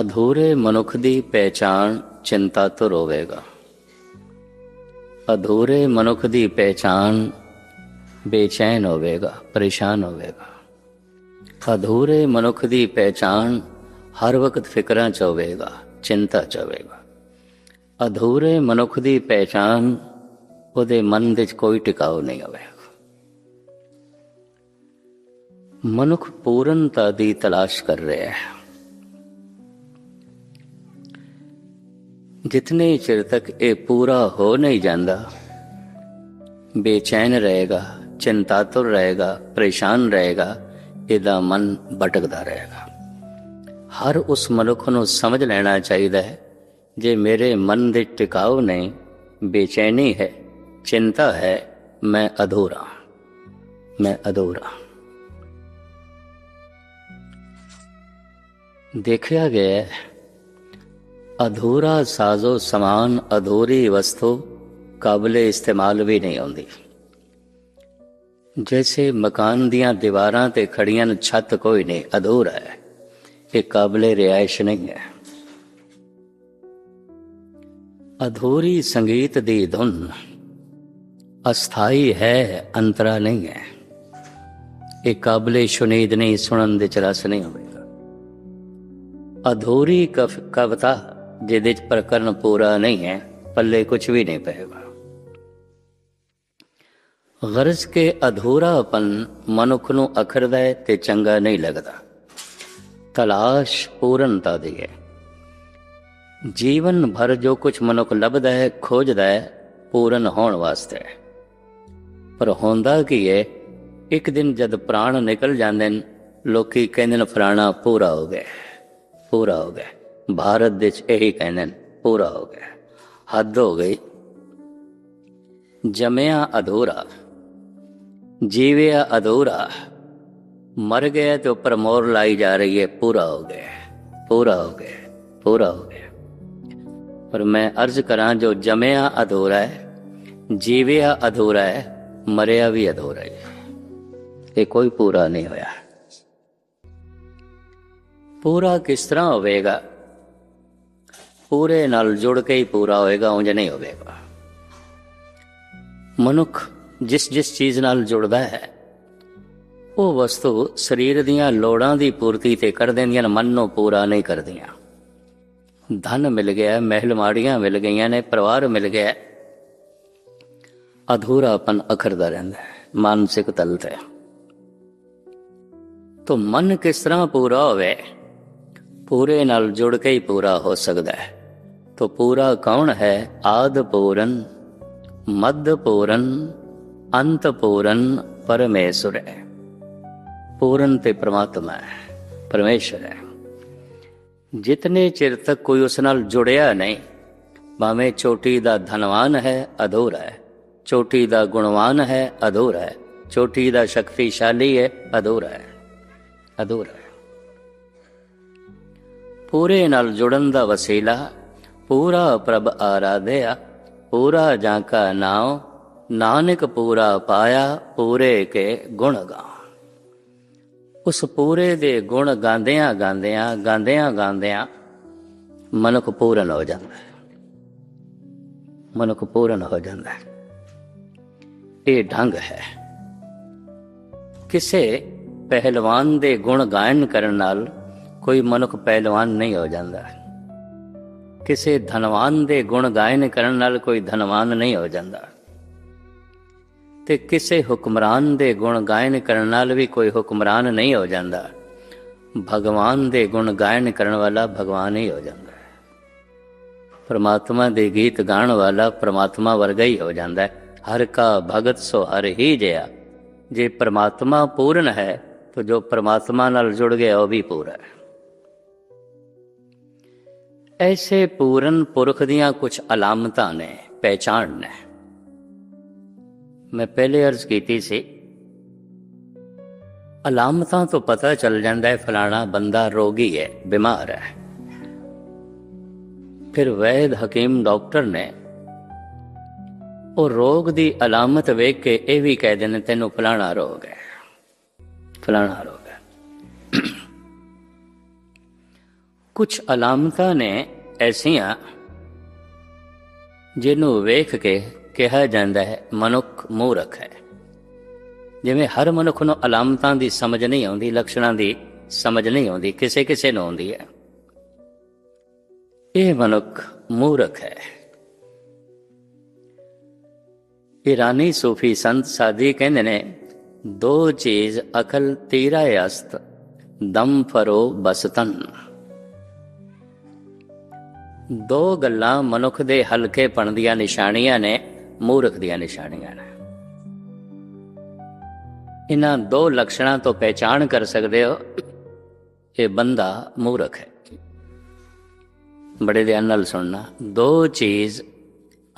ਅਧੂਰੇ ਮਨੁੱਖ ਦੀ ਪਹਿਚਾਣ ਚਿੰਤਾ ਤੋਂ ਰੋਵੇਗਾ। ਅਧੂਰੇ ਮਨੁੱਖ ਦੀ ਪਹਿਚਾਣ ਬੇਚੈਨ ਹੋਵੇਗਾ, ਪਰੇਸ਼ਾਨ ਹੋਵੇਗਾ। ਅਧੂਰੇ ਮਨੁੱਖ ਦੀ ਪਹਿਚਾਣ ਹਰ ਵਕਤ ਫਿਕਰਾਂ ਚ ਹੋਵੇਗਾ, ਚਿੰਤਾ ਚ ਹੋਵੇਗਾ। ਅਧੂਰੇ ਮਨੁੱਖ ਦੀ ਪਹਿਚਾਣ ਉਹਦੇ ਮਨ ਵਿੱਚ ਕੋਈ ਟਿਕਾਉ ਨਹੀਂ ਹੋਵੇਗਾ। ਮਨੁੱਖ ਪੂਰਨਤਾ ਦੀ ਤਲਾਸ਼ ਕਰ ਰਿਹਾ ਹੈ। ਜਿਤਨੇ ਚਿਰ ਤੱਕ ਇਹ ਪੂਰਾ ਹੋ ਨਹੀਂ ਜਾਂਦਾ ਬੇਚੈਨ ਰਹੇਗਾ ਚਿੰਤਾਤੁਰ ਰਹੇਗਾ ਪਰੇਸ਼ਾਨ ਰਹੇਗਾ ਇਹਦਾ ਮਨ ਭਟਕਦਾ ਰਹੇਗਾ ਹਰ ਉਸ ਮਨੁੱਖ ਨੂੰ ਸਮਝ ਲੈਣਾ ਚਾਹੀਦਾ ਹੈ ਜੇ ਮੇਰੇ ਮਨ ਦੇ ਟਿਕਾਉ ਨਹੀਂ ਬੇਚੈਨੀ ਹੈ ਚਿੰਤਾ ਹੈ ਮੈਂ ਅਧੂਰਾ ਮੈਂ ਅਧੂਰਾ ਦੇਖਿਆ ਗਿਆ ਹੈ ਅਧੂਰਾ ਸਾਜ਼ੋ ਸਮਾਨ ਅਧੂਰੀ ਵਸਤੂ ਕਾਬਲੇ ਇਸਤੇਮਾਲ ਵੀ ਨਹੀਂ ਆਉਂਦੀ। ਜੈਸੇ ਮਕਾਨ ਦੀਆਂ ਦੀਵਾਰਾਂ ਤੇ ਖੜੀਆਂ ਛੱਤ ਕੋਈ ਨਹੀਂ, ਅਧੂਰਾ ਹੈ। ਇਹ ਕਾਬਲੇ ਰਿਆਇਸ਼ ਨਹੀਂ ਹੈ। ਅਧੂਰੀ ਸੰਗੀਤ ਦੀ ਧੁਨ ਅਸਥਾਈ ਹੈ, ਅੰਤਰਾ ਨਹੀਂ ਹੈ। ਇਹ ਕਾਬਲੇ ਸ਼ੁਨੀਦ ਨਹੀਂ, ਸੁਣਨ ਦੇ ਚਰਸ ਨਹੀਂ ਹੋਵੇਗਾ ਅਧੂਰੀ ਕਵਿਤਾ ਜਿਹਦੇ ਚ ਪ੍ਰਕਰਨ ਪੂਰਾ ਨਹੀਂ ਹੈ, ਪੱਲੇ ਕੁਝ ਵੀ ਨਹੀਂ ਪਏਗਾ। ਗਰਜ਼ ਕੇ ਅਧੂਰਾਪਨ ਮਨੁੱਖ ਨੂੰ ਅਖਰਦਾ ਹੈ ਤੇ ਚੰਗਾ ਨਹੀਂ ਲੱਗਦਾ। ਤਲਾਸ਼ ਪੂਰਨਤਾ ਦੀ ਹੈ। ਜੀਵਨ ਭਰ ਜੋ ਕੁਝ ਮਨੁੱਖ ਲੱਭਦਾ ਹੈ, ਖੋਜਦਾ ਹੈ, ਪੂਰਨ ਹੋਣ ਵਾਸਤੇ ਪਰ ਹੁੰਦਾ ਕੀ ਹੈ, ਇੱਕ ਦਿਨ ਜਦ ਪ੍ਰਾਣ ਨਿਕਲ ਜਾਂਦੇ ਨੇ, ਲੋਕੀ ਕਹਿੰਦੇ ਨੇ ਫਰਾਣਾ ਪੂਰਾ ਹੋ ਗਿਆ, ਪੂਰਾ ਹੋ ਗਿਆ। ਭਾਰਤ ਦੇ ਚ ਇਹੀ ਕਹਿੰਦੇ ਨੇ ਪੂਰਾ ਹੋ ਗਿਆ ਹੱਦ ਹੋ ਗਈ ਜਮਿਆ ਅਧੂਰਾ ਜੀਵਿਆ ਅਧੂਰਾ ਮਰ ਗਿਆ ਤੇ ਉੱਪਰ ਮੋਰ ਲਾਈ ਜਾ ਰਹੀ ਹੈ ਪੂਰਾ ਹੋ ਗਿਆ ਪੂਰਾ ਹੋ ਗਿਆ ਪੂਰਾ ਹੋ ਗਿਆ ਪਰ ਮੈਂ ਅਰਜ਼ ਕਰਾਂ ਜੋ ਜਮਿਆ ਅਧੂਰਾ ਹੈ ਜੀਵਿਆ ਅਧੂਰਾ ਹੈ ਮਰਿਆ ਵੀ ਅਧੂਰਾ ਹੈ ਇਹ ਕੋਈ ਪੂਰਾ ਨਹੀਂ ਹੋਇਆ ਪੂਰਾ ਕਿਸ ਤਰ੍ਹਾਂ ਹੋਵੇਗਾ ਪੂਰੇ ਨਾਲ ਜੁੜ ਕੇ ਹੀ ਪੂਰਾ ਹੋਏਗਾ, ਉਂਝ ਨਹੀਂ ਹੋਵੇਗਾ। ਮਨੁੱਖ ਜਿਸ ਜਿਸ ਚੀਜ਼ ਨਾਲ ਜੁੜਦਾ ਹੈ, ਉਹ ਵਸਤੂ ਸਰੀਰ ਦੀਆਂ ਲੋੜਾਂ ਦੀ ਪੂਰਤੀ ਤੇ ਕਰ ਦਿੰਦੀਆਂ ਨੇ, ਮਨ ਨੂੰ ਪੂਰਾ ਨਹੀਂ ਕਰਦੀਆਂ। ਧਨ ਮਿਲ ਗਿਆ, ਮਹਿਲ ਮਾੜੀਆਂ ਮਿਲ ਗਈਆਂ ਨੇ, ਪਰਿਵਾਰ ਮਿਲ ਗਿਆ। ਅਧੂਰਾਪਨ ਅਖਰਦਾ ਰਹਿੰਦਾ ਮਾਨਸਿਕ ਤਲ ਤੇ। ਤੋ ਮਨ ਕਿਸ ਤਰ੍ਹਾਂ ਪੂਰਾ ਹੋਵੇ, ਪੂਰੇ ਨਾਲ ਜੁੜ ਕੇ ਹੀ ਪੂਰਾ ਹੋ ਸਕਦਾ ਹੈ। ਤੋ ਪੂਰਾ ਕੌਣ ਹੈ ਆਦ ਪੂਰਨ ਮੱਧ ਪੂਰਨ, ਅੰਤ ਪੂਰਨ ਪਰਮੇਸ਼ਰ ਹੈ। ਪੂਰਨ ਤੇ ਪ੍ਰਮਾਤਮਾ ਹੈ, ਪਰਮੇਸ਼ਰ ਹੈ। ਜਿਤਨੇ ਚਿਰ ਤੱਕ ਕੋਈ ਉਸ ਨਾਲ ਜੁੜਿਆ ਨਹੀਂ, ਭਾਵੇਂ ਚੋਟੀ ਦਾ ਧਨਵਾਨ ਹੈ, ਅਧੂਰਾ ਹੈ। ਚੋਟੀ ਦਾ ਗੁਣਵਾਨ ਹੈ, ਅਧੂਰਾ ਹੈ। ਚੋਟੀ ਦਾ ਸ਼ਕਤੀਸ਼ਾਲੀ ਹੈ, ਅਧੂਰਾ ਹੈ। ਅਧੂਰਾ ਹੈ। ਪੂਰੇ ਨਾਲ ਜੁੜਨ ਦਾ ਵਸੀਲਾ ਪੂਰਾ ਪ੍ਰਭ ਆਰਾਧਿਆ, ਪੂਰਾ ਜਾਂ ਕਾ ਨਾਮ ਨਾਨਕ ਪੂਰਾ ਪਾਇਆ ਪੂਰੇ ਕੇ ਗੁਣ ਗਾ ਉਸ ਪੂਰੇ ਦੇ ਗੁਣ ਗਾਉਂਦਿਆਂ ਗਾਉਂਦਿਆਂ ਗਾਉਂਦਿਆਂ ਗਾਉਂਦਿਆਂ ਮਨੁੱਖ ਪੂਰਨ ਹੋ ਜਾਂਦਾ ਹੈ। ਮਨੁੱਖ ਪੂਰਨ ਹੋ ਜਾਂਦਾ ਹੈ। ਇਹ ਢੰਗ ਹੈ। ਕਿਸੇ ਪਹਿਲਵਾਨ ਦੇ ਗੁਣ ਗਾਇਨ ਕਰਨ ਨਾਲ ਕੋਈ ਮਨੁੱਖ ਪਹਿਲਵਾਨ ਨਹੀਂ ਹੋ ਜਾਂਦਾ ਕਿਸੇ ਧਨਵਾਨ ਦੇ ਗੁਣ ਗਾਇਨ ਕਰਨ ਨਾਲ ਕੋਈ ਧਨਵਾਨ ਨਹੀਂ ਹੋ ਜਾਂਦਾ। ਤੇ ਕਿਸੇ ਹੁਕਮਰਾਨ ਦੇ ਗੁਣ ਗਾਇਨ ਕਰਨ ਨਾਲ ਵੀ ਕੋਈ ਹੁਕਮਰਾਨ ਨਹੀਂ ਹੋ ਜਾਂਦਾ। ਭਗਵਾਨ ਦੇ ਗੁਣ ਗਾਇਨ ਕਰਨ ਵਾਲਾ ਭਗਵਾਨ ਹੀ ਹੋ ਜਾਂਦਾ ਹੈ। ਪਰਮਾਤਮਾ ਦੇ ਗੀਤ ਗਾਣ ਵਾਲਾ ਪਰਮਾਤਮਾ ਵਰਗਾ ਹੀ ਹੋ ਜਾਂਦਾ ਹੈ। ਹਰ ਕਾ ਭਗਤ ਸੋ ਹਰ ਹੀ ਜਿਆ। ਜੇ ਪਰਮਾਤਮਾ ਪੂਰਨ ਹੈ, ਤਾਂ ਜੋ ਪਰਮਾਤਮਾ ਨਾਲ ਜੁੜ ਗਿਆ ਉਹ ਵੀ ਪੂਰਾ ਹੈ। ਐਸੇ ਪੂਰਨ ਪੁਰਖ ਦੀਆਂ ਕੁਝ ਅਲਾਮਤਾਂ ਨੇ ਪਹਿਚਾਣ ਨੇ ਮੈਂ ਪਹਿਲੇ ਅਰਜ਼ ਕੀਤੀ ਸੀ ਅਲਾਮਤਾਂ ਤੋਂ ਪਤਾ ਚੱਲ ਜਾਂਦਾ ਹੈ ਫਲਾਣਾ ਬੰਦਾ ਰੋਗੀ ਹੈ ਬਿਮਾਰ ਹੈ ਫਿਰ ਵੈਦ ਹਕੀਮ ਡਾਕਟਰ ਨੇ ਉਹ ਰੋਗ ਦੀ ਅਲਾਮਤ ਵੇਖ ਕੇ ਇਹ ਵੀ ਕਹਿ ਦਿੰਦੇ ਤੈਨੂੰ ਫਲਾਣਾ ਰੋਗ ਹੈ ਫਲਾਣਾ ਰੋਗ ਕੁਝ ਅਲਾਮਤਾਂ ਨੇ ਐਸੀਆਂ ਜਿਹਨੂੰ ਵੇਖ ਕੇ ਕਿਹਾ ਜਾਂਦਾ ਹੈ, ਮਨੁੱਖ ਮੂਰਖ ਹੈ। ਜਿਵੇਂ ਹਰ ਮਨੁੱਖ ਨੂੰ ਅਲਾਮਤਾਂ ਦੀ ਸਮਝ ਨਹੀਂ ਆਉਂਦੀ, ਲੱਛਣਾਂ ਦੀ ਸਮਝ ਨਹੀਂ ਆਉਂਦੀ, ਕਿਸੇ ਕਿਸੇ ਨੂੰ ਆਉਂਦੀ ਹੈ। ਇਹ ਮਨੁੱਖ ਮੂਰਖ ਹੈ। ਈਰਾਨੀ ਸੂਫੀ ਸੰਤ ਸਾਦੀ ਕਹਿੰਦੇ ਨੇ, ਦੋ ਚੀਜ਼ ਅਕਲ ਤੀਰਾ ਅਸਤ, ਦਮ ਫਰੋ ਬਸਤਨ। ਦੋ ਗੱਲਾਂ ਮਨੁੱਖ ਦੇ ਹਲਕੇਪਣ ਦੀਆਂ ਨਿਸ਼ਾਨੀਆਂ ਨੇ, ਮੂਰਖ ਦੀਆਂ ਨਿਸ਼ਾਨੀਆਂ ਨੇ। ਇਹਨਾਂ ਦੋ ਲਕਸ਼ਣਾਂ ਤੋਂ ਪਹਿਚਾਣ ਕਰ ਸਕਦੇ ਹੋ ਕਿ ਬੰਦਾ ਮੂਰਖ ਹੈ। ਬੜੇ ਧਿਆਨ ਨਾਲ ਸੁਣਨਾ, ਦੋ ਚੀਜ਼,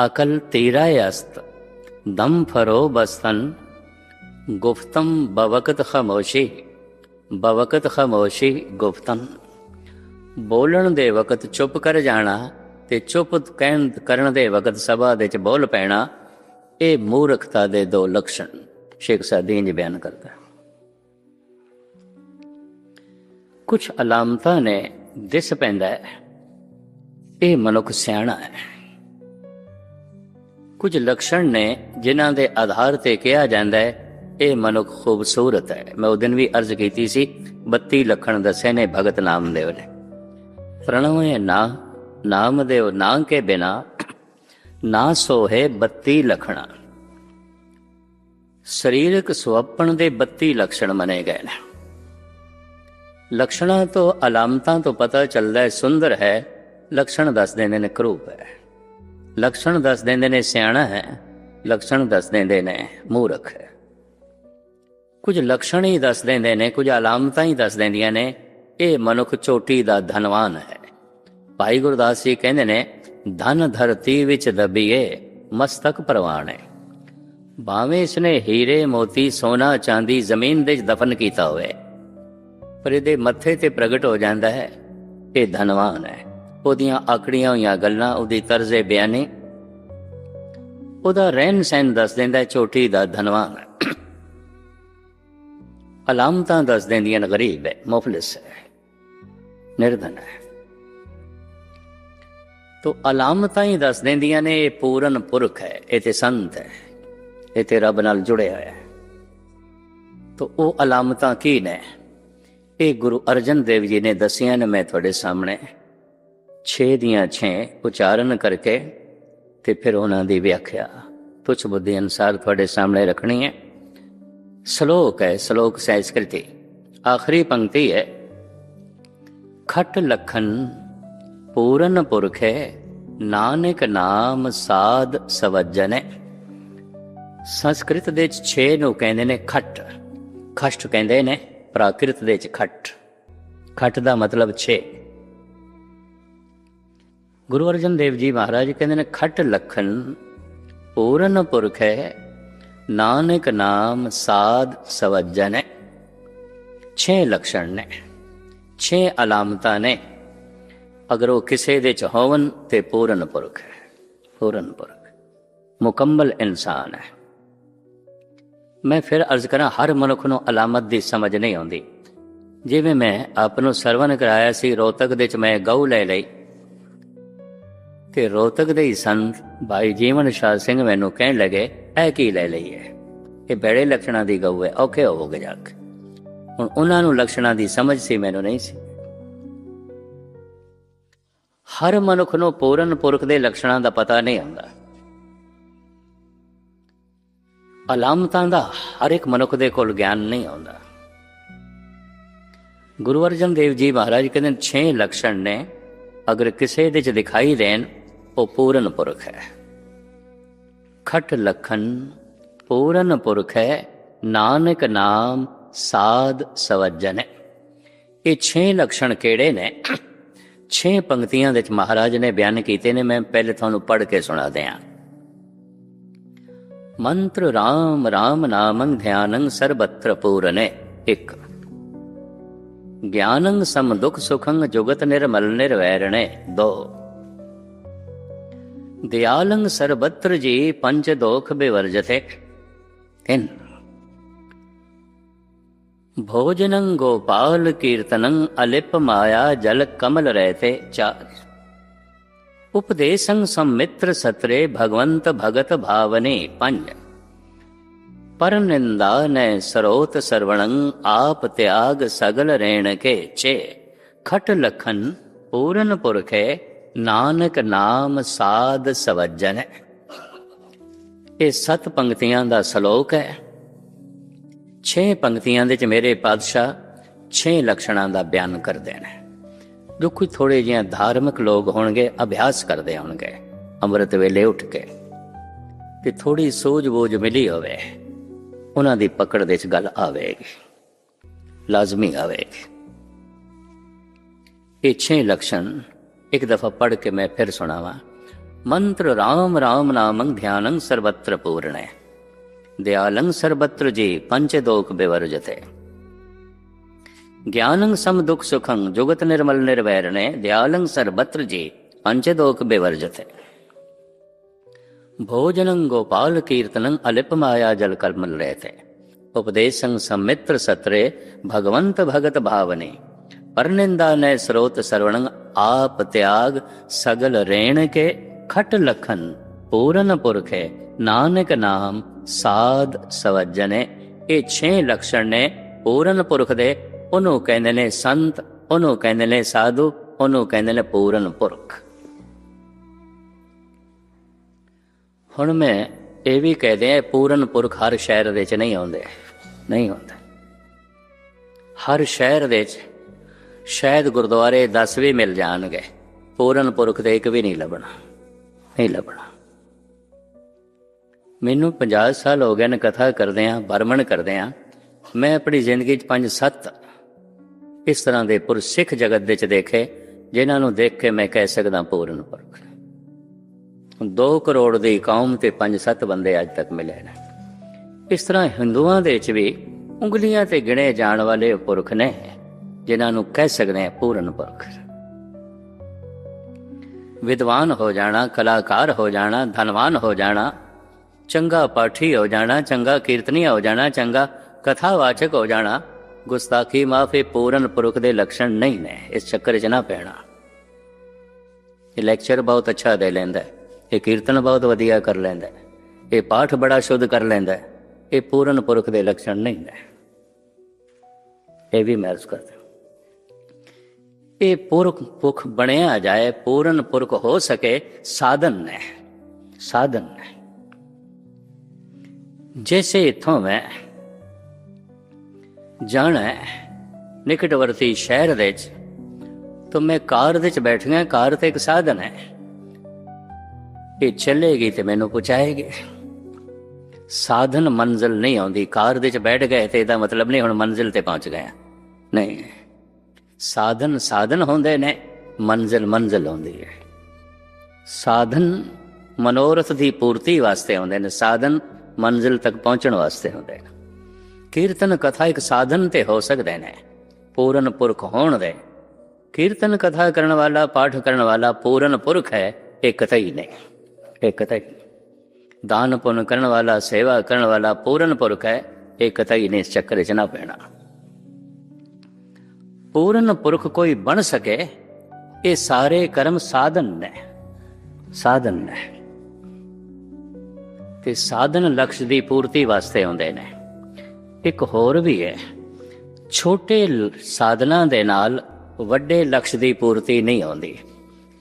ਅਕਲ ਤੀਰਾ ਅਸਤ, ਦਮ ਫਰੋ ਬਸਤਨ, ਗੁਫਤਮ ਬਵਕਤ ਖਾਮੋਸ਼ੀ ਬਵਕਤ ਖਾਮੋਸ਼ੀ ਗੁਫਤਨ। ਬੋਲਣ ਦੇ ਵਕਤ ਚੁੱਪ ਕਰ ਜਾਣਾ ਤੇ ਚੁੱਪ ਕਹਿਣ, ਕਰਨ ਦੇ ਵਕਤ ਸਭਾ ਦੇ ਚ ਬੋਲ ਪੈਣਾ, ਇਹ ਮੂਰਖਤਾ ਦੇ ਦੋ ਲੱਛਣ। ਸ਼ੇਖ ਸਾਦੀਨ ਇੰਜ ਬਿਆਨ ਕਰਦਾ ਕੁਝ ਅਲਾਮਤਾਂ ਨੇ ਦਿਸ ਪੈਂਦਾ ਹੈ। ਇਹ ਮਨੁੱਖ ਸਿਆਣਾ ਹੈ। ਕੁਝ ਲੱਛਣ ਨੇ ਜਿਨ੍ਹਾਂ ਦੇ ਆਧਾਰ ਤੇ ਕਿਹਾ ਜਾਂਦਾ ਹੈ, ਇਹ ਮਨੁੱਖ ਖੂਬਸੂਰਤ ਹੈ। ਮੈਂ ਉਹ ਦਿਨ ਵੀ ਅਰਜ਼ ਕੀਤੀ ਸੀ 32 ਲੱਖਣ ਦੱਸੇ ਨੇ ਭਗਤ ਨਾਮਦੇਵ ਨੇ। प्रणव है ना नामदेव ना के बिना ਨਾ ਸੋਹੇ 32 ਲਖਣਾ। ਸਰੀਰਕ ਸੁਆਪਣ ਦੇ 32 ਲਖਣ ਮਨੇ ਗਏ ਨੇ। ਲਖਣਾ ਤੋਂ, ਅਲਾਮਤਾਂ ਤੋਂ ਪਤਾ ਚੱਲਦਾ ਹੈ, ਸੁੰਦਰ ਹੈ, ਲਖਣ ਦੱਸ ਦਿੰਦੇ ਨੇ ਕਰੂਪ ਹੈ। ਲਖਣ ਦੱਸ ਦਿੰਦੇ ਨੇ ਸਿਆਣਾ ਹੈ, ਲਖਣ ਦੱਸ ਦਿੰਦੇ ਨੇ ਮੂਰਖ ਹੈ। ਕੁਝ ਲਖਣ ਹੀ ਦੱਸ ਦਿੰਦੇ ਨੇ, ਕੁਝ ਅਲਾਮਤਾਂ ਹੀ ਦੱਸ ਦਿੰਦੀਆਂ ਨੇ ਇਹ ਮਨੁੱਖ ਚੋਟੀ ਦਾ ਧਨਵਾਨ ਹੈ। ਭਾਈ ਗੁਰਦਾਸ ਜੀ ਕਹਿੰਦੇ ਨੇ, ਧਨ ਧਰਤੀ ਵਿੱਚ ਦਬੀਏ, ਮਸਤਕ ਪ੍ਰਵਾਣੇ। ਭਾਵੇਂ ਇਸਨੇ ਹੀਰੇ, ਮੋਤੀ, ਸੋਨਾ, ਚਾਂਦੀ ਜ਼ਮੀਨ ਦੇ ਵਿੱਚ ਦਫਨ ਕੀਤਾ ਹੋਵੇ, ਪਰ ਇਹਦੇ ਮੱਥੇ ਤੇ ਪ੍ਰਗਟ ਹੋ ਜਾਂਦਾ ਹੈ, ਇਹ ਧਨਵਾਨ ਹੈ। ਉਹਦੀਆਂ ਆਕੜੀਆਂ ਹੋਈਆਂ ਗੱਲਾਂ, ਉਹਦੀ ਤਰਜ਼ੇ ਬਿਆਨੇ, ਉਹਦਾ ਰਹਿਣ ਸਹਿਣ ਦੱਸ ਦਿੰਦਾ ਹੈ ਦਾ ਧਨਵਾਨ ਅਲਾਮਤਾਂ ਦੱਸ ਦਿੰਦੀਆਂ ਨੇ, ਗਰੀਬ ਹੈ, ਮੁਫਲਿਸ ਹੈ। ਨਿਰਧਨ ਹੈ। ਤੋ ਅਲਾਮਤਾਂ ਹੀ ਦੱਸ ਦਿੰਦੀਆਂ ਨੇ, ਇਹ ਪੂਰਨ ਪੁਰਖ ਹੈ, ਇਹ ਤੇ ਸੰਤ ਹੈ, ਇਹ ਤੇ ਰੱਬ ਨਾਲ ਜੁੜਿਆ ਹੋਇਆ ਹੈ। ਤੋ ਉਹ ਅਲਾਮਤਾਂ ਕੀ ਨੇ? ਇਹ ਗੁਰੂ ਅਰਜਨ ਦੇਵ ਜੀ ਨੇ ਦੱਸੀਆਂ ਨੇ ਮੈਂ ਤੁਹਾਡੇ ਸਾਹਮਣੇ। 6 ਦੀਆਂ 6 ਉਚਾਰਨ ਕਰਕੇ ਤੇ ਫਿਰ ਉਹਨਾਂ ਦੀ ਵਿਆਖਿਆ। ਤੁਛ ਬੁੱਧੀ ਅਨਸਾਰ ਤੁਹਾਡੇ ਸਾਹਮਣੇ ਰੱਖਣੀ ਹੈ। ਸ਼ਲੋਕ ਹੈ, ਸ਼ਲੋਕ ਸੰਸਕ੍ਰਿਤੀ। ਆਖਰੀ ਪੰਕਤੀ ਹੈ ਖਟ ਲਖਨ ਪੂਰਨ ਪੁਰਖ ਹੈ, ਨਾਨਕ ਨਾਮ ਸਾਧ ਸਵਜਨ ਸੰਸਕ੍ਰਿਤ ਦੇ 6 ਨੂੰ ਕਹਿੰਦੇ ਨੇ ਖਟ। ਖਸ਼ਟ ਕਹਿੰਦੇ ਨੇ ਪ੍ਰਾਕ੍ਰਿਤ ਦੇ ਚ ਖਟ। ਖਟ ਦਾ ਮਤਲਬ 6 ਗੁਰੂ ਅਰਜਨ ਦੇਵ ਜੀ ਮਹਾਰਾਜ ਕਹਿੰਦੇ ਨੇ ਖਟ ਲਖਨ ਪੂਰਨ ਪੁਰਖ ਹੈ, ਨਾਨਕ ਨਾਮ ਸਾਧ ਸਵਜਨ ਛੇ ਲક્ષਣ ਨੇ। ਛੇ ਅਲਾਮਤਾਂ ਨੇ। ਅਗਰ ਉਹ ਕਿਸੇ ਦੇ ਚ ਹੋਵਨ ਤੇ ਪੂਰਨ ਪੁਰਖ ਹੈ। ਪੂਰਨ ਪੁਰਖ। ਮੁਕੰਮਲ ਇਨਸਾਨ ਹੈ। ਮੈਂ ਫਿਰ ਅਰਜ਼ ਕਰਾਂ, ਹਰ ਮਨੁੱਖ ਨੂੰ ਅਲਾਮਤ ਦੀ ਸਮਝ ਨਹੀਂ ਆਉਂਦੀ। ਜਿਵੇਂ ਮੈਂ ਆਪ ਨੂੰ ਸਰਵਨ ਕਰਾਇਆ ਸੀ, ਰੋਤਕ ਦੇ ਚ ਮੈਂ ਗਊ ਲੈ ਲਈ। ਤੇ ਰੋਤਕ ਦੇ ਹੀ ਸੰਤ ਭਾਈ ਜੀਵਨ ਸ਼ਾਹ ਸਿੰਘ ਮੈਨੂੰ ਕਹਿਣ ਲੱਗੇ, ਇਹ ਕੀ ਲੈ ਲਈ ਹੈ? ਇਹ ਬੜੇ ਲੱਛਣਾਂ ਦੀ ਗਊ ਹੈ, ਔਖੇ ਹੋਵੋਗੇ ਜਾ ਕੇ ਹੁਣ ਉਹਨਾਂ ਨੂੰ ਲਕਸ਼ਣਾਂ ਦੀ ਸਮਝ ਸੀ, ਮੈਨੂੰ ਨਹੀਂ ਸੀ। ਹਰ ਮਨੁੱਖ ਨੂੰ ਪੂਰਨ ਪੁਰਖ ਦੇ ਲਕਸ਼ਣਾਂ ਦਾ ਪਤਾ ਨਹੀਂ ਹੁੰਦਾ। ਅਲਾਮਤਾਂ ਦਾ ਹਰ ਇੱਕ ਮਨੁੱਖ ਦੇ ਕੋਲ ਗਿਆਨ ਨਹੀਂ ਆਉਂਦਾ। ਗੁਰੂ ਅਰਜਨ ਦੇਵ ਜੀ ਮਹਾਰਾਜ ਕਹਿੰਦੇ 6 ਲਕਸ਼ਣ ਨੇ, ਅਗਰ ਕਿਸੇ ਦੇ ਚ ਦਿਖਾਈ ਦੇਣ, ਉਹ ਪੂਰਨ ਪੁਰਖ ਹੈ। ਖਟ ਲਖਨ ਪੂਰਨ ਪੁਰਖ ਹੈ, ਨਾਨਕ ਨਾਮ ਸਾਧ ਸਵਜਨ ਇਹ ਛੇ ਲਕਸ਼ਣ ਕਿਹੜੇ ਨੇ? ਛੇ ਪੰਕਤੀਆਂ ਦੇ ਵਿੱਚ ਮਹਾਰਾਜ ਨੇ ਬਿਆਨ ਕੀਤੇ ਨੇ, ਮੈਂ ਪਹਿਲੇ ਤੁਹਾਨੂੰ ਪੜ੍ਹ ਕੇ ਸੁਣਾ ਦਿਆਂ। ਮੰਤਰ ਰਾਮ RAM ਨਾਮੰ ਧਿਆਨੰ ਸਰਬਤਰ ਪੂਰਨੇ 1 ਗਿਆਨੰ ਸਮ ਦੁਖ ਸੁਖੰ ਜੁਗਤ ਨਿਰਮਲ ਨਿਰਵੈਰਣੇ ਦੋ। ਦਿਆਲੰ ਸਰਬਤਰ ਜੀ ਪੰਜ ਦੋਖ ਬਿਵਰਜਤੇ 3 भोजनं गोपाल कीर्तनं अलिप माया जल कमल रहते चार उपदेशं सम्मित्र सत्रे भगवंत भगत भावने पंज पर निंदा न सरोत सर्वणं आप त्याग सगल रेण के चे खट लखन पूरन पुरखे ਨਾਨਕ ਨਾਮ ਸਾਧ ਸਵਜਨ ਇਹ ਸਤ ਪੰਕਤੀਆਂ ਦਾ ਸ਼ਲੋਕ ਹੈ 6 ਪੰਕਤੀਆਂ ਦੇ ਚ ਮੇਰੇ ਪਾਤਸ਼ਾਹ 6 ਲਕਸ਼ਣਾਂ ਦਾ ਬਿਆਨ ਕਰਦੇ ਨੇ। ਜੋ ਕੋਈ ਥੋੜੇ ਜਿਹਾ ਧਾਰਮਿਕ ਲੋਕ ਹੋਣਗੇ, ਅਭਿਆਸ ਕਰਦੇ ਹੋਣਗੇ, ਅੰਮ੍ਰਿਤ ਵੇਲੇ ਉੱਠ ਕੇ। ਤੇ ਥੋੜੀ ਸੋਝ ਬੋਝ ਮਿਲੀ ਹੋਵੇ, ਉਹਨਾਂ ਦੀ ਪਕੜ ਦੇ ਚ ਗੱਲ ਆਵੇਗੀ, ਲਾਜ਼ਮੀ ਆਵੇਗੀ। ਇਹ 6 ਲਕਸ਼ਣ ਇੱਕ ਦਫਾ ਪੜ੍ਹ ਕੇ ਮੈਂ ਫਿਰ ਸੁਣਾਵਾਂ। ਮੰਤਰ ਰਾਮ ਰਾਮ ਨਾਮੰ ਧਿਆਨੰ ਸਰਬੱਤਰ ਪੂਰਣੈ। दयालं सर्वत्र जे पंच दोख विवर्जते ज्ञानं सम दुख सुखं जुगत निर्मल निर्वैरणे दयालं सर्वत्र जे पंच दोख विवर्जते भोजनं गोपाल कीर्तनं अलिप माया जल कलमल रहते उपदेशं समित्र सत्रे भगवंत भगत भावने परनिंदा ने स्रोत सरवण आप त्याग सगल रेण के खट लखन पूरन पुरखे नानक नाम ਸਾਧ ਸਵਜਨੇ ਇਹ 6 ਲਕਸ਼ਣ ਨੇ ਪੂਰਨ ਪੁਰਖ ਦੇ ਉਹਨੂੰ ਕਹਿੰਦੇ ਨੇ ਸੰਤ ਉਹਨੂੰ ਕਹਿੰਦੇ ਨੇ ਸਾਧੂ ਉਹਨੂੰ ਕਹਿੰਦੇ ਨੇ ਪੂਰਨ ਪੁਰਖ ਹੁਣ ਮੈਂ ਇਹ ਵੀ ਕਹਦੇ ਆ ਪੂਰਨ ਪੁਰਖ ਹਰ ਸ਼ਹਿਰ ਦੇ ਵਿੱਚ ਨਹੀਂ ਆਉਂਦੇ ਨਹੀਂ ਹੁੰਦੇ ਹਰ ਸ਼ਹਿਰ ਦੇ ਵਿੱਚ ਸ਼ਾਇਦ ਗੁਰਦੁਆਰੇ 10 ਵੀ ਮਿਲ ਜਾਣਗੇ ਪੂਰਨ ਪੁਰਖ ਦੇ ਇੱਕ ਵੀ ਨਹੀਂ ਲੱਭਣਾ ਨਹੀਂ ਲੱਭਣਾ ਮੈਨੂੰ 50 ਸਾਲ ਹੋ ਗਏ ਨੇ ਕਥਾ ਕਰਦੇ ਆ, ਵਰਮਣ ਕਰਦੇ ਆ। ਮੈਂ ਆਪਣੀ ਜ਼ਿੰਦਗੀ 'ਚ 5-7 ਇਸ ਤਰ੍ਹਾਂ ਦੇ ਪੁਰ ਸਿੱਖ ਜਗਤ ਦੇ 'ਚ ਦੇਖੇ, ਜਿਨ੍ਹਾਂ ਨੂੰ ਦੇਖ ਕੇ ਮੈਂ ਕਹਿ ਸਕਦਾ ਪੂਰਨ ਪੁਰਖ। 2 ਕਰੋੜ ਦੀ ਕੌਮ ਤੇ 5-7 ਬੰਦੇ ਅੱਜ ਤੱਕ ਮਿਲੇ ਨੇ। ਇਸ ਤਰ੍ਹਾਂ ਹਿੰਦੂਆਂ ਦੇ 'ਚ ਵੀ ਉਂਗਲੀਆਂ ਤੇ ਗਿਣੇ ਜਾਣ ਵਾਲੇ ਪੁਰਖ ਨੇ, ਜਿਨ੍ਹਾਂ ਨੂੰ ਕਹਿ ਸਕਦੇ ਆ ਪੂਰਨ ਪੁਰਖ। ਵਿਦਵਾਨ ਹੋ ਜਾਣਾ, ਕਲਾਕਾਰ ਹੋ ਜਾਣਾ, ਧਨਵਾਨ ਹੋ ਜਾਣਾ ਚੰਗਾ ਪਾਠੀ ਹੋ ਜਾਣਾ, ਚੰਗਾ ਕੀਰਤਨੀ ਹੋ ਜਾਣਾ, ਚੰਗਾ ਕਥਾਵਾਚਕ ਹੋ ਜਾਣਾ। ਗੁਸਤਾਖੀ ਮਾਫੀ ਪੂਰਨ ਪੁਰਖ ਦੇ ਲੱਛਣ ਨਹੀਂ ਨੇ, ਇਸ ਚੱਕਰ 'ਚ ਨਾ ਪੈਣਾ। ਇਹ ਲੈਕਚਰ ਬਹੁਤ ਅੱਛਾ ਦੇ ਲੈਂਦਾ ਇਹ ਕੀਰਤਨ ਬਹੁਤ ਵਧੀਆ ਕਰ ਲੈਂਦਾ ਇਹ ਪਾਠ ਬੜਾ ਸ਼ੁੱਧ ਕਰ ਲੈਂਦਾ ਇਹ ਪੂਰਨ ਪੁਰਖ ਦੇ ਲੱਛਣ ਨਹੀਂ ਨੇ। ਇਹ ਵੀ ਮਹਿਰਸ ਕਰਦਾ ਇਹ ਪੁਰਖ ਪੁਖ ਬਣਿਆ ਜਾਏ, ਪੂਰਨ ਪੁਰਖ ਹੋ ਸਕੇ, ਸਾਧਨ ਨੇ ਸਾਧਨ ਨੇ। जैसे इथों मैं ਜਾਣਾ ਨਿਕਟਵਰਤੀ ਸ਼ਹਿਰ ਦੇ ਵਿੱਚ ਤਾਂ ਮੈਂ ਕਾਰ ਦੇ ਵਿੱਚ ਬੈਠ ਗਿਆ ਕਾਰ ਤੇ ਇੱਕ ਸਾਧਨ ਹੈ ਇਹ ਚੱਲੇਗੀ ਤੇ ਮੈਨੂੰ ਪਹੁੰਚਾਏਗੀ ਸਾਧਨ ਮੰਜ਼ਿਲ ਨਹੀਂ ਆਉਂਦੀ ਕਾਰ ਦੇ ਵਿੱਚ ਬੈਠ ਗਏ ਤੇ ਇਹਦਾ ਮਤਲਬ ਨਹੀਂ ਹੁਣ ਮੰਜ਼ਿਲ ਤੇ ਪਹੁੰਚ ਗਏ ਨਹੀਂ ਸਾਧਨ ਸਾਧਨ ਹੁੰਦੇ ਨੇ ਮੰਜ਼ਿਲ ਮੰਜ਼ਿਲ ਹੁੰਦੀ ਹੈ ਸਾਧਨ ਮਨੋਰਥ ਦੀ ਪੂਰਤੀ ਵਾਸਤੇ ਹੁੰਦੇ ਨੇ ਸਾਧਨ ਮੰਜ਼ਿਲ ਤੱਕ ਪਹੁੰਚਣ ਵਾਸਤੇ ਹੁੰਦੇ ਨੇ। ਕੀਰਤਨ ਕਥਾ ਇੱਕ ਸਾਧਨ ਤੇ ਹੋ ਸਕਦੇ ਨੇ। ਪੂਰਨ ਪੁਰਖ ਹੋਣ ਦੇ। ਕੀਰਤਨ ਕਥਾ ਕਰਨ ਵਾਲਾ, ਪਾਠ ਕਰਨ ਵਾਲਾ ਪੂਰਨ ਪੁਰਖ ਹੈ, ਇੱਕ ਹੀ ਨਹੀਂ। ਇੱਕ ਹੀ। ਦਾਨ ਪੁੰਨ ਕਰਨ ਵਾਲਾ, ਸੇਵਾ ਕਰਨ ਵਾਲਾ ਪੂਰਨ ਪੁਰਖ ਹੈ, ਇੱਕ ਹੀ ਨਹੀਂ, ਇਸ ਚੱਕਰ 'ਚ ਨਾ ਪੈਣਾ। ਪੂਰਨ ਪੁਰਖ ਕੋਈ ਬਣ ਸਕੇ, ਇਹ ਸਾਰੇ ਕਰਮ ਸਾਧਨ ਨੇ। ਸਾਧਨ ਨੇ। ਤੇ ਸਾਧਨ ਲਕਸ਼ ਦੀ ਪੂਰਤੀ ਵਾਸਤੇ ਹੁੰਦੇ ਨੇ। ਇੱਕ ਹੋਰ ਵੀ ਹੈ। ਛੋਟੇ ਸਾਧਨਾਂ ਦੇ ਨਾਲ ਵੱਡੇ ਲਕਸ਼ ਦੀ ਪੂਰਤੀ ਨਹੀਂ ਆਉਂਦੀ।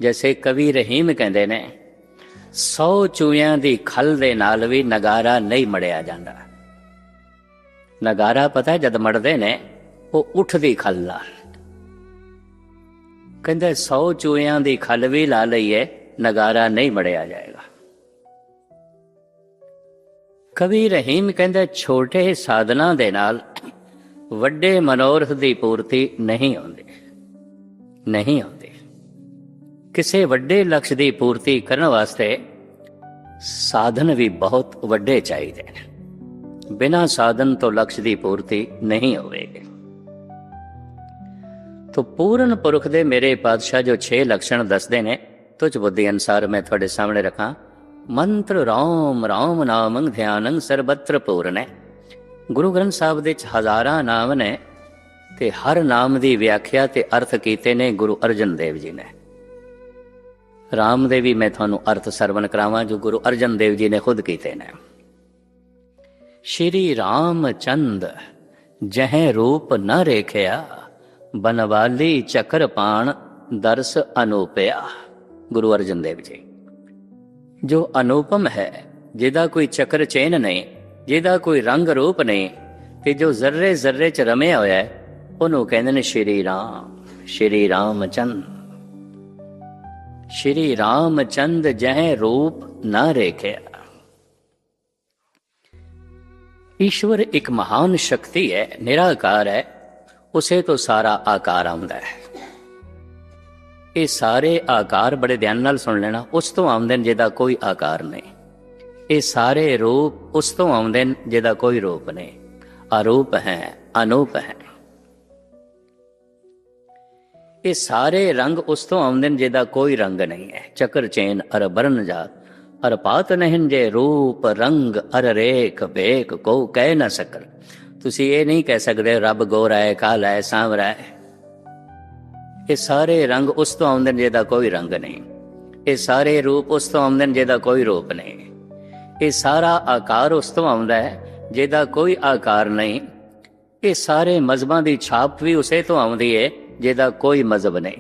ਜੈਸੇ ਕਵੀ ਰਹੀਮ ਕਹਿੰਦੇ ਨੇ 100 ਚੂਹਿਆਂ ਦੀ ਖਲ ਦੇ ਨਾਲ ਵੀ ਨਗਾਰਾ ਨਹੀਂ ਮੜਿਆ ਜਾਂਦਾ। ਨਗਾਰਾ ਪਤਾ ਜਦ ਮੜਦੇ ਨੇ, ਉਹ ਉੱਠਦੀ ਖਲ ਨਾਲ। ਕਹਿੰਦੇ 100 ਚੂਹਿਆਂ ਦੀ ਖਲ ਵੀ ਲਾ ਲਈਏ, ਨਗਾਰਾ ਨਹੀਂ ਮੜਿਆ ਜਾਏਗਾ। ਕਵੀ ਰਹੀਮ ਕਹਿੰਦਾ, ਛੋਟੇ ਸਾਧਨਾ ਦੇ ਨਾਲ ਵੱਡੇ ਮਨੋਰਥ ਦੀ ਪੂਰਤੀ ਨਹੀਂ ਹੁੰਦੀ ਨਹੀਂ ਹੁੰਦੀ ਕਿਸੇ ਵੱਡੇ ਲਕਸ਼ ਦੀ ਪੂਰਤੀ ਕਰਨ ਵਾਸਤੇ ਸਾਧਨ ਵੀ ਬਹੁਤ ਵੱਡੇ ਚਾਹੀਦੇ ਨੇ। ਬਿਨਾਂ ਸਾਧਨ ਤੋਂ ਲਕਸ਼ ਦੀ ਪੂਰਤੀ ਨਹੀਂ ਹੋਵੇਗੀ। ਤੋ ਪੂਰਨ ਪੁਰਖ ਦੇ ਮੇਰੇ ਪਾਤਸ਼ਾਹ ਜੋ 6 ਲਕਸ਼ਣ ਦੱਸਦੇ ਨੇ, ਤੁਝ ਬੁੱਧੀ ਅਨਸਾਰ ਮੈਂ ਤੁਹਾਡੇ ਸਾਹਮਣੇ ਰੱਖਾਂ। ਮੰਤਰ ਰਾਮ ਰਾਮ ਨਾਮੰ ਧਿਆਨੰ ਸਰਬੱਤਰ ਹੈ ਗੁਰੂ ਗ੍ਰੰਥ ਸਾਹਿਬ ਦੇ ਵਿੱਚ ਹਜ਼ਾਰਾਂ ਨਾਮ ਨੇ ਤੇ ਹਰ ਨਾਮ ਦੀ ਵਿਆਖਿਆ ਤੇ ਅਰਥ ਕੀਤੇ ਨੇ ਗੁਰੂ ਅਰਜਨ ਦੇਵ ਜੀ ਨੇ। ਰਾਮ ਦੇ ਵੀ ਮੈਂ ਤੁਹਾਨੂੰ ਅਰਥ ਸਰਵਣ ਕਰਾਵਾਂ ਜੋ ਗੁਰੂ ਅਰਜਨ ਦੇਵ ਜੀ ਨੇ ਖੁਦ ਕੀਤੇ ਨੇ। ਸ਼੍ਰੀ ਰਾਮਚੰਦ, ਜਹ ਰੂਪ ਨ ਰੇਖਿਆ, ਬਨਵਾਲੀ ਚਕਰ ਪਾਣ ਦਰਸ ਅਨੂਪਿਆ। ਗੁਰੂ ਅਰਜਨ ਦੇਵ ਜੀ। ਜੋ ਅਨੂਪਮ ਹੈ, ਜਿਹਦਾ ਕੋਈ ਚੱਕਰ ਚੇਨ ਨਹੀਂ, ਜਿਹਦਾ ਕੋਈ ਰੰਗ ਰੂਪ ਨਹੀਂ, ਤੇ ਜੋ ਜ਼ਰਰੇ ਜ਼ਰਰੇ ਚ ਰਮਿਆ ਹੋਇਆ ਹੈ, ਉਹਨੂੰ ਕਹਿੰਦੇ ਨੇ ਸ਼੍ਰੀ ਰਾਮ, ਸ਼੍ਰੀ ਰਾਮਚੰਦ। ਸ਼੍ਰੀ ਰਾਮਚੰਦ ਜਹ ਰੂਪ ਨਾ ਰੇਖਿਆ। ਈਸ਼ਵਰ ਇੱਕ ਮਹਾਨ ਸ਼ਕਤੀ ਹੈ, ਨਿਰਾਕਾਰ ਹੈ, ਉਸੇ ਤੋਂ ਸਾਰਾ ਆਕਾਰ ਆਉਂਦਾ ਹੈ। ਇਹ ਸਾਰੇ ਆਕਾਰ ਬੜੇ ਧਿਆਨ ਨਾਲ ਸੁਣ ਲੈਣਾ, ਉਸ ਤੋਂ ਆਉਂਦੇ ਨੇ ਜਿਹਦਾ ਕੋਈ ਆਕਾਰ ਨਹੀਂ। ਇਹ ਸਾਰੇ ਰੂਪ ਉਸ ਤੋਂ ਆਉਂਦੇ ਨੇ ਜਿਹਦਾ ਕੋਈ ਰੂਪ ਨਹੀਂ। ਅਰੂਪ ਹੈ, ਅਨੂਪ ਹੈ। ਇਹ ਸਾਰੇ ਰੰਗ ਉਸ ਤੋਂ ਆਉਂਦੇ ਨੇ ਜਿਹਦਾ ਕੋਈ ਰੰਗ ਨਹੀਂ ਹੈ। ਚੱਕਰ ਚੇਨ ਅਰ ਬਰਨ ਜਾਤ, ਅਰ ਪਾਤ ਨਹੀਂ ਜੇ ਰੂਪ ਰੰਗ ਅਰ ਰੇਖ ਬੇਕ ਕੋ ਕਹਿ ਨਾ ਸਕਰ ਤੁਸੀਂ ਇਹ ਨਹੀਂ ਕਹਿ ਸਕਦੇ, ਰੱਬ ਗੋਰਾ ਹੈ ਕਾਲਾ ਹੈ ਸਾਂਵਰਾ ਹੈ ਇਹ ਸਾਰੇ ਰੰਗ ਉਸ ਤੋਂ ਆਉਂਦੇ ਨੇ ਜਿਹਦਾ ਕੋਈ ਰੰਗ ਨਹੀਂ। ਇਹ ਸਾਰੇ ਰੂਪ ਉਸ ਤੋਂ ਆਉਂਦੇ ਨੇ ਜਿਹਦਾ ਕੋਈ ਰੂਪ ਨਹੀਂ। ਇਹ ਸਾਰਾ ਆਕਾਰ ਉਸ ਤੋਂ ਆਉਂਦਾ ਹੈ ਜਿਹਦਾ ਕੋਈ ਆਕਾਰ ਨਹੀਂ। ਇਹ ਸਾਰੇ ਮਜ਼ਬਾਂ ਦੀ ਛਾਪ ਵੀ ਉਸੇ ਤੋਂ ਆਉਂਦੀ ਹੈ ਜਿਹਦਾ ਕੋਈ ਮਜ਼ਹਬ ਨਹੀਂ।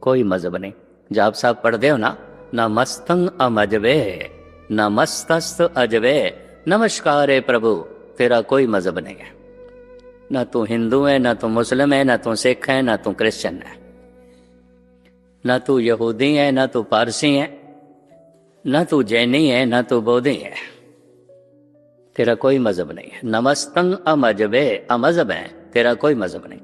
ਕੋਈ ਮਜ਼ਹਬ ਨਹੀਂ। ਜਾਪ ਸਾਹਿਬ ਪੜ੍ਹਦੇ ਹੋ ਨਾ? ਨਮਸਤੰ ਅਮਜਵੇ, ਨਮਸਤਸਤ ਅਜਵੇ, ਨਮਸਕਾਰੇ ਪ੍ਰਭੂ, ਤੇਰਾ ਕੋਈ ਮਜ਼ਹਬ ਨਹੀਂ ਹੈ। ਨਾ ਤੂੰ ਹਿੰਦੂ ਹੈ, ਨਾ ਤੂੰ ਮੁਸਲਮ ਹੈ, ਨਾ ਤੂੰ ਸਿੱਖ ਹੈ, ਨਾ ਤੂੰ ਕ੍ਰਿਸਚਨ ਹੈ। ਨਾ ਤੂੰ ਯਹੂਦੀ ਹੈ ਨਾ ਤੂੰ ਪਾਰਸੀ ਹੈ ਨਾ ਤੂੰ ਜੈਨੀ ਹੈ ਨਾ ਤੂੰ ਬੋਧੀ ਹੈ ਤੇਰਾ ਕੋਈ ਮਜ਼ਹਬ ਨਹੀਂ। ਹੈ ਨਮਸਤੰ ਅਮਜਵੇ ਅਮਜ਼ਹਬ ਹੈ ਤੇਰਾ ਕੋਈ ਮਜ਼ਹਬ ਨਹੀਂ।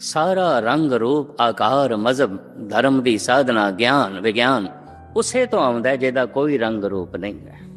ਸਾਰਾ ਰੰਗ ਰੂਪ, ਆਕਾਰ, ਮਜ਼ਹਬ, ਧਰਮ ਦੀ ਸਾਧਨਾ, ਗਿਆਨ, ਵਿਗਿਆਨ, ਉਸੇ ਤੋਂ ਆਉਂਦਾ ਜਿਹਦਾ ਕੋਈ ਰੰਗ ਰੂਪ ਨਹੀਂ ਹੈ।